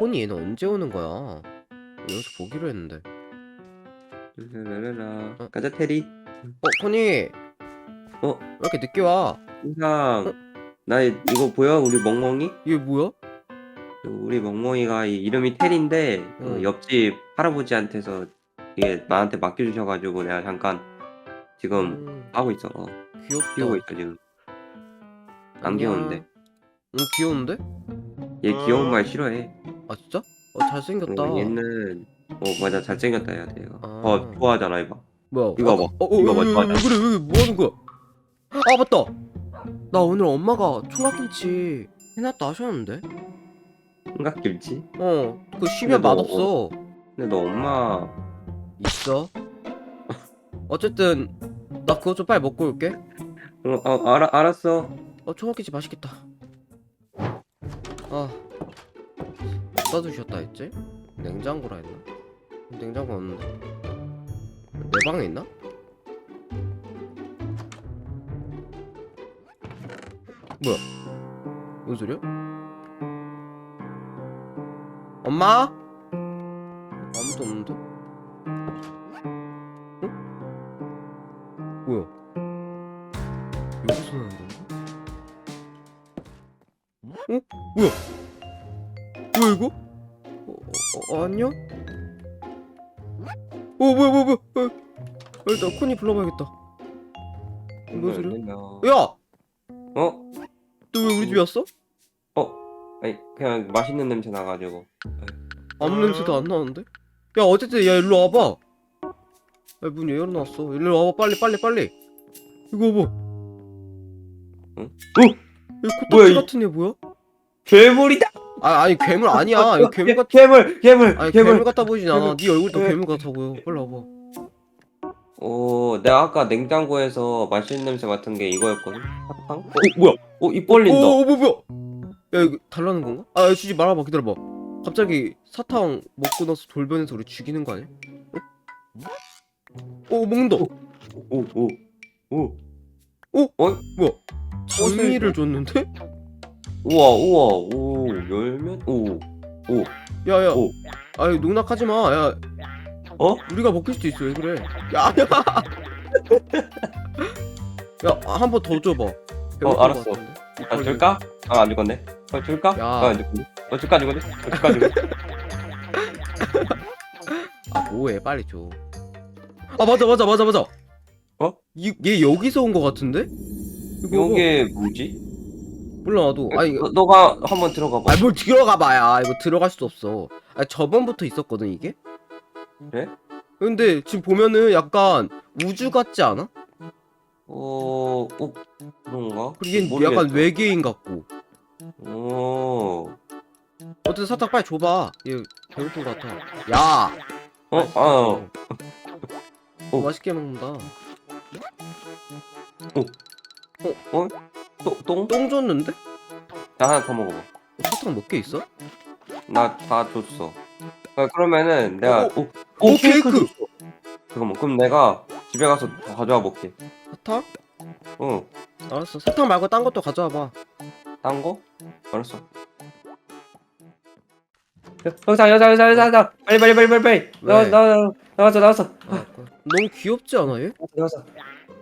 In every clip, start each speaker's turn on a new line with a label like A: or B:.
A: 코니 얘는 언제 오는 거야? 여기서 보기로 했는데.
B: 랄랄랄라.
A: 어.
B: 가자 테리.
A: 어, 코니.
B: 어?
A: 왜 이렇게 늦게 와?
B: 인상. 나 이거 보여? 우리 멍멍이?
A: 이게 뭐야?
B: 우리 멍멍이가 이 이름이 테리인데 그
A: 응.
B: 옆집 할아버지한테서 이게 나한테 맡겨주셔가지고 내가 잠깐 지금
A: 음,
B: 하고 있어. 어,
A: 귀엽다.
B: 키우고 있어 지금. 안. 귀여운데?
A: 응, 귀여운데?
B: 얘 귀여운 말 싫어해.
A: 아, 진짜? 어, 잘생겼다.
B: 어, 얘는 어 맞아 잘생겼다 해야 돼.
A: 아.
B: 어 좋아하잖아 이봐.
A: 뭐야?
B: 이거
A: 아,
B: 봐.
A: 어, 어,
B: 이거
A: 어,
B: 봐,
A: 왜,
B: 좋아하잖아.
A: 왜 그래? 왜, 뭐 하는 거야? 아, 맞다. 나 오늘 엄마가 총각김치 해놨다 하셨는데?
B: 삼각김치?
A: 어, 그거 쉬면
B: 근데 너-
A: 맛없어.
B: 근데 너 엄마
A: 있어? 어쨌든 나 그거 좀 빨리 먹고 올게.
B: 어, 어 알아 알았어.
A: 어, 총각김치 맛있겠다. 아, 어디다 두셨다 했지? 냉장고라 했나? 냉장고 없는데. 내 방에 있나? 뭐야? 뭔 소리야? 엄마? 아무도 없는데? 어? 뭐야? 여기서 나는 건가? 어? 뭐야? 뭐야 이거? 어, 어, 어 안녕? 어 뭐야 뭐야 뭐야 어, 어, 일단 코니 불러봐야겠다 뭔 소리야?
B: 어?
A: 야!
B: 어?
A: 너 왜 우리 집에 왔어?
B: 아니 그냥 맛있는 냄새 나가지고.
A: 아무 냄새도 안 나는데? 야 어쨌든 야 일로 와봐 야문 왜 열어놨어 일로 와봐 빨리 빨리 빨리 이거 봐
B: 응?
A: 어? 이
B: 뭐야,
A: 코딱지
B: 이-
A: 같은 애 뭐야?
B: 괴물이다.
A: 아 아니 괴물 아니야 이거 괴물 같
B: 괴물 괴물
A: 아니
B: 괴물.
A: 괴물 같아 보이진 않아
B: 괴물.
A: 네 얼굴도
B: 괴물.
A: 괴물 같아 보여 빨리 와봐
B: 어 내가 아까 냉장고에서 맛있는 냄새 맡은 게 이거였거든. 사탕? 어 뭐야? 어 입 벌린다.
A: 오, 오, 뭐, 뭐야? 야, 이거 달라는 건가? 아, 야, 주지 말아봐, 기다려봐. 갑자기 사탕 먹고 나서 돌변해서 우리 죽이는 거 아니야? 어? 오, 먹는다.
B: 오오 오.
A: 오?
B: 어?
A: 뭐야? 장미를 줬는데?
B: 우와 우와 오 열면 오.
A: 야, 야.
B: 오.
A: 아이, 농락하지 마. 야,
B: 어?
A: 우리가 먹힐 수도 있어. 왜 그래? 야, 야. 야, 한 번 더 줘봐. 배고픈 거
B: 알았어.
A: 같은데?
B: 아 줄까? 아안 죽었네. 어 줄까?
A: 야.
B: 아안 죽었네. 어 줄까 안 죽었네. 어 줄까 안 죽었네.
A: 아, 뭐해? 빨리 줘. 아, 맞아, 맞아, 맞아, 맞아.
B: 어?
A: 이, 얘 여기서 온 거 같은데? 이거.
B: 이게 뭐지?
A: 몰라, 나도. 아니,
B: 너, 너가 한번 들어가 봐.
A: 아, 뭘 들어가 봐야. 이거 들어갈 수 없어. 아, 저번부터 있었거든, 이게?
B: 그래?
A: 근데 지금 보면은 약간 우주 같지 않아?
B: 어, 어 그런가?
A: 그리고 얘는
B: 모르겠어.
A: 약간 외계인 같고.
B: 어,
A: 어쨌든 사탕 빨리 줘봐. 얘 배고픈 것 같아. 야!
B: 어, 아, 어. 어.
A: 맛있게 먹는다.
B: 또, 똥?
A: 똥 줬는데?
B: 나 하나 더 먹어봐.
A: 사탕 몇 개 있어?
B: 나 다 줬어. 아, 그러면은 내가
A: 오,
B: 오, 오,
A: 오, 케이크!
B: 줬어. 잠깐만, 그럼 내가 집에 가서 더 가져와 볼게.
A: 사탕?
B: 어,
A: 알았어. 사탕 말고 딴 것도 가져와 봐.
B: 딴 거? 알았어. 여기서 여기서 여기서 여기서 빨리 빨리 빨리 빨리 빨리 나와
A: 왜?
B: 나와 나왔어 나왔어
A: 아, 그- 너무 귀엽지 않아 얘?
B: 나왔어 어,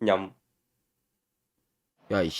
A: nhầm. Rồi